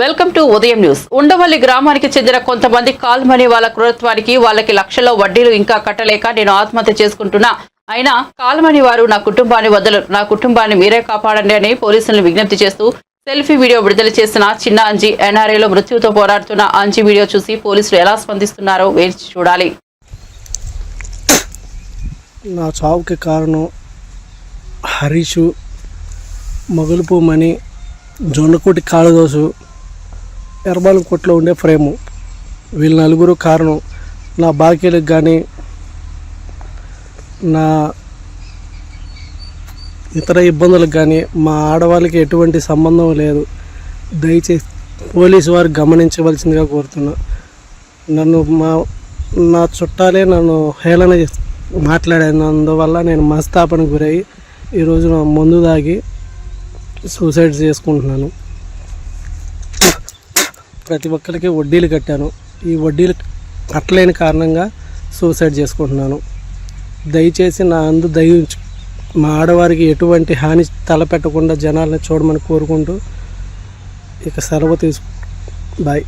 Welcome to Udayam news. Undavalli గ్రామానికి చెందిన కొంతమంది కాల్మని వాళ్ళ క్రూరత్వానికి వాళ్ళకి లక్షల్లో వడ్డీలు ఇంకా కట్టలేక నేను ఆత్మహత్య చేసుకుంటున్నా. అయినా కాల్మని వారు నా కుటుంబాన్ని వదలరు. నా కుటుంబాన్ని మీరే కాపాడండి అని పోలీసులను విజ్ఞప్తి చేస్తూ సెల్ఫీ వీడియో విడుదల చేసిన చిన్న అంజీ ఎన్ఆర్ఏలో మృత్యుతో పోరాడుతున్న అంజీ వీడియో చూసి పోలీసులు ఎలా స్పందిస్తున్నారో వేచి చూడాలి. నా చావుకి కారణం హరీషు మొగలుపు మణి జొన్నకోటి కాళదోసు ఎర్రబాలం కొట్లో ఉండే ఫ్రేము. వీళ్ళ నలుగురు కారణం నా బాకీలకు కానీ నా ఇతర ఇబ్బందులకు కానీ మా ఆడవాళ్ళకి ఎటువంటి సంబంధం లేదు. దయచేసి పోలీసు వారు గమనించవలసిందిగా కోరుతున్నా. నన్ను మా నా చుట్టాలే నన్ను హేళన మాట్లాడినందువల్ల నేను మనస్తాపనకు గురయ్యి ఈరోజు నా మందు తాగి సూసైడ్ చేసుకుంటున్నాను. ప్రతి ఒక్కరికి వడ్డీలు కట్టాను. ఈ వడ్డీలు కట్టలేని కారణంగా సూసైడ్ చేసుకుంటున్నాను. దయచేసి నా అందు దయ మా ఆడవారికి ఎటువంటి హాని తలపెట్టకుండా జనాలను చూడమని కోరుకుంటూ ఇక సెలవు తీసుకు బాయ్.